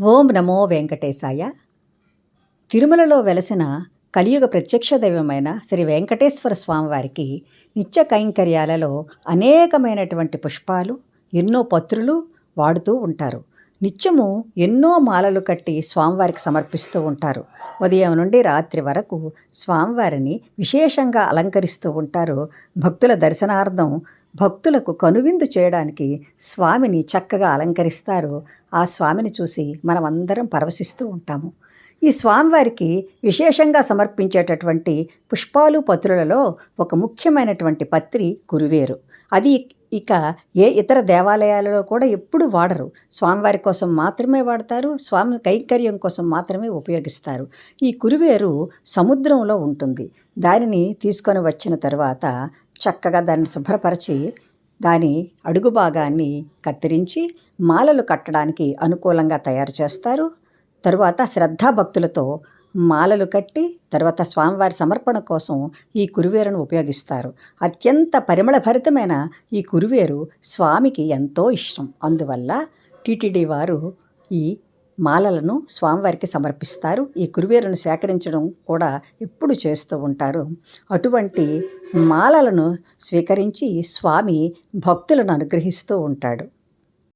ఓం నమో వెంకటేశాయ. తిరుమలలో వెలసిన కలియుగ ప్రత్యక్ష దైవమైన శ్రీ వెంకటేశ్వర స్వామివారికి నిత్య కైంకర్యాలలో అనేకమైనటువంటి పుష్పాలు ఎన్నో పత్రులు వాడుతూ ఉంటారు. నిత్యము ఎన్నో మాలలు కట్టి స్వామివారికి సమర్పిస్తూ ఉంటారు. ఉదయం నుండి రాత్రి వరకు స్వామివారిని విశేషంగా అలంకరిస్తూ ఉంటారు. భక్తుల దర్శనార్థం భక్తులకు కనువిందు చేయడానికి స్వామిని చక్కగా అలంకరిస్తారు. ఆ స్వామిని చూసి మనమందరం పరవశిస్తూ ఉంటాము. ఈ స్వామివారికి విశేషంగా సమర్పించేటటువంటి పుష్పాలు పత్రులలో ఒక ముఖ్యమైనటువంటి పత్రి కురువేరు అది ఇక ఏ ఇతర దేవాలయాలలో కూడా ఎప్పుడు వాడరు. స్వామివారి కోసం మాత్రమే వాడతారు స్వామి కైంకర్యం కోసం మాత్రమే ఉపయోగిస్తారు. ఈ కురువేరు సముద్రంలో ఉంటుంది. దానిని తీసుకొని వచ్చిన తర్వాత చక్కగా దాన్ని శుభ్రపరిచి దాని అడుగు భాగాన్ని కత్తిరించి మాలలు కట్టడానికి అనుకూలంగా తయారు చేస్తారు. తరువాత శ్రద్ధాభక్తులతో మాలలు కట్టి తర్వాత స్వామివారి సమర్పణ కోసం ఈ కురువేరును ఉపయోగిస్తారు. అత్యంత పరిమళభరితమైన ఈ కురువేరు స్వామికి ఎంతో ఇష్టం. అందువల్ల టీటీడీ వారు ఈ మాలలను స్వామివారికి సమర్పిస్తారు. ఈ కురువేరును సేకరించడం కూడా ఎప్పుడు చేస్తూ ఉంటారు. అటువంటి మాలలను స్వీకరించి స్వామి భక్తులను అనుగ్రహిస్తూ ఉంటాడు.